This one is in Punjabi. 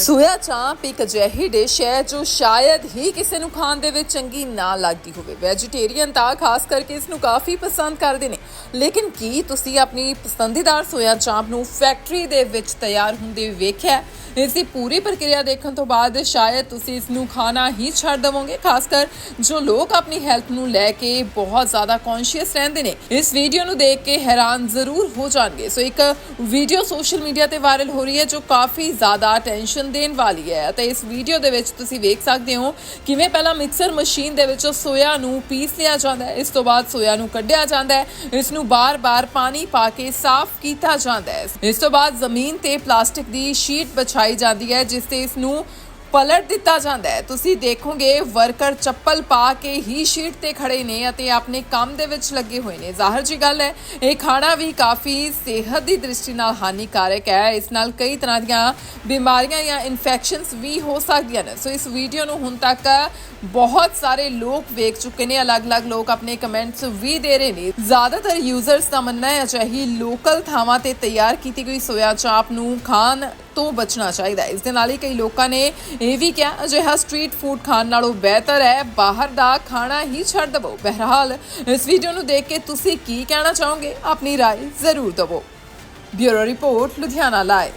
ਸੋਇਆ ਚਾਂਪ ਇੱਕ ਅਜਿਹੀ ਡਿਸ਼ ਹੈ ਜੋ ਸ਼ਾਇਦ ਹੀ ਕਿਸੇ ਨੂੰ ਖਾਣ ਦੇ ਵਿੱਚ ਚੰਗੀ ਨਾ ਲੱਗਦੀ ਹੋਵੇ। ਵੈਜੀਟੇਰੀਅਨ ਤਾਂ ਖਾਸ ਕਰਕੇ ਇਸ ਨੂੰ ਕਾਫੀ ਪਸੰਦ ਕਰਦੇ ਨੇ। ਲੇਕਿਨ ਕੀ ਤੁਸੀਂ ਆਪਣੀ ਪਸੰਦੀਦਾਰ ਸੋਇਆ ਚਾਂਪ ਨੂੰ ਫੈਕਟਰੀ ਦੇ ਵਿੱਚ ਤਿਆਰ ਹੁੰਦੇ ਵੇਖਿਆ? ਇਸ ਦੀ ਪੂਰੀ ਪ੍ਰਕਿਰਿਆ ਦੇਖਣ ਤੋਂ ਬਾਅਦ ਸ਼ਾਇਦ ਤੁਸੀਂ ਇਸ ਨੂੰ ਖਾਣਾ ਹੀ ਛੱਡ ਦੇਵੋਗੇ, ਖਾਸ ਕਰ ਜੋ ਲੋਕ ਆਪਣੀ ਹੈਲਥ ਨੂੰ ਲੈ ਕੇ ਬਹੁਤ ਜ਼ਿਆਦਾ ਕੌਨਸ਼ੀਅਸ ਰਹਿੰਦੇ ਨੇ। ਇਸ ਵੀਡੀਓ ਨੂੰ ਦੇਖ ਕੇ ਹੈਰਾਨ ਜ਼ਰੂਰ ਹੋ ਜਾਣਗੇ। ਸੋ ਇੱਕ ਵੀਡੀਓ ਸੋਸ਼ਲ ਮੀਡੀਆ ਤੇ ਵਾਇਰਲ ਹੋ ਰਹੀ ਹੈ ਜੋ ਕਾਫੀ ਜ਼ਿਆਦਾ ਟੈਨਸ਼ਨ ਦੇਣ ਵਾਲੀ ਹੈ ਅਤੇ ਇਸ ਵੀਡੀਓ ਦੇ ਵਿੱਚ ਤੁਸੀਂ ਵੇਖ ਸਕਦੇ ਹੋ ਕਿਵੇਂ ਪਹਿਲਾਂ ਮਿਕਸਰ ਮਸ਼ੀਨ ਦੇ ਵਿੱਚ ਸੋਇਆ ਨੂੰ ਪੀਸ ਲਿਆ ਜਾਂਦਾ ਹੈ, ਇਸ ਤੋਂ ਬਾਅਦ ਸੋਇਆ ਨੂੰ ਕੱਢਿਆ ਜਾਂਦਾ ਹੈ, ਇਸ ਨੂੰ ਬਾਰ-ਬਾਰ ਪਾਣੀ ਪਾ ਕੇ ਸਾਫ਼ ਕੀਤਾ ਜਾਂਦਾ ਹੈ। ਇਸ ਤੋਂ ਬਾਅਦ ਜ਼ਮੀਨ ਤੇ ਪਲਾਸਟਿਕ ਦੀ ਸ਼ੀਟ ਵਿਛਾਈ ਜਾਂਦੀ ਹੈ, ਜਿਸ ਤੇ ਇਸ ਨੂੰ ਪਲਟ ਦਿੱਤਾ ਜਾਂਦਾ ਹੈ। ਤੁਸੀਂ ਦੇਖੋਗੇ, ਵਰਕਰ ਚੱਪਲ ਪਾ ਕੇ ਹੀ ਸ਼ੀਟ ਤੇ ਖੜੇ ਨੇ ਅਤੇ ਆਪਣੇ ਕੰਮ ਦੇ ਵਿੱਚ ਲੱਗੇ ਹੋਏ ਨੇ। ਜ਼ਾਹਰ ਜੀ ਗੱਲ ਹੈ, ਇਹ ਖਾਣਾ ਵੀ ਕਾਫੀ ਸਿਹਤ ਦੀ ਦ੍ਰਿਸ਼ਟੀ ਨਾਲ ਹਾਨੀਕਾਰਕ ਹੈ। ਇਸ ਨਾਲ ਕਈ ਤਰ੍ਹਾਂ ਦੀਆਂ ਬਿਮਾਰੀਆਂ ਜਾਂ ਇਨਫੈਕਸ਼ਨਸ ਵੀ ਹੋ ਸਕਦੀਆਂ ਨੇ। ਸੋ ਇਸ ਵੀਡੀਓ ਨੂੰ ਹੁਣ ਤੱਕ ਬਹੁਤ ਸਾਰੇ ਲੋਕ ਵੇਖ ਚੁੱਕੇ ਨੇ। ਅਲੱਗ-ਅਲੱਗ ਲੋਕ ਆਪਣੇ ਕਮੈਂਟਸ ਵੀ ਦੇ ਰਹੇ ਨੇ। ਜ਼ਿਆਦਾਤਰ ਯੂਜ਼ਰਸ ਦਾ ਮੰਨਣਾ ਹੈ, ਅਜਿਹੀ ਲੋਕਲ ਥਾਵਾਂ ਤੇ ਤਿਆਰ ਕੀਤੀ ਗਈ ਸੋਇਆ ਚਾਪ ਨੂੰ ਖਾਣ ਤੋਂ ਬਚਣਾ ਚਾਹੀਦਾ ਹੈ ਇਸ ਦੇ ਨਾਲ ਹੀ ਕਈ ਲੋਕਾਂ ਨੇ ਇਹ ਵੀ ਕਿਹਾ ਅਜਿਹਾ ਸਟਰੀਟ ਫੂਡ ਖਾਣ ਨਾਲੋਂ ਬਿਹਤਰ ਹੈ ਬਾਹਰ ਦਾ ਖਾਣਾ ਹੀ ਛੱਡ ਦਵੋ ਬਹਰਹਾਲ ਇਸ ਵੀਡੀਓ ਨੂੰ ਦੇਖ ਕੇ ਤੁਸੀਂ ਕੀ ਕਹਿਣਾ ਚਾਹੋਗੇ ਆਪਣੀ رائے ਜ਼ਰੂਰ ਦਿਵੋ ਬਿਊਰੋ ਰਿਪੋਰਟ ਲੁਧਿਆਣਾ ਲਾਈਵ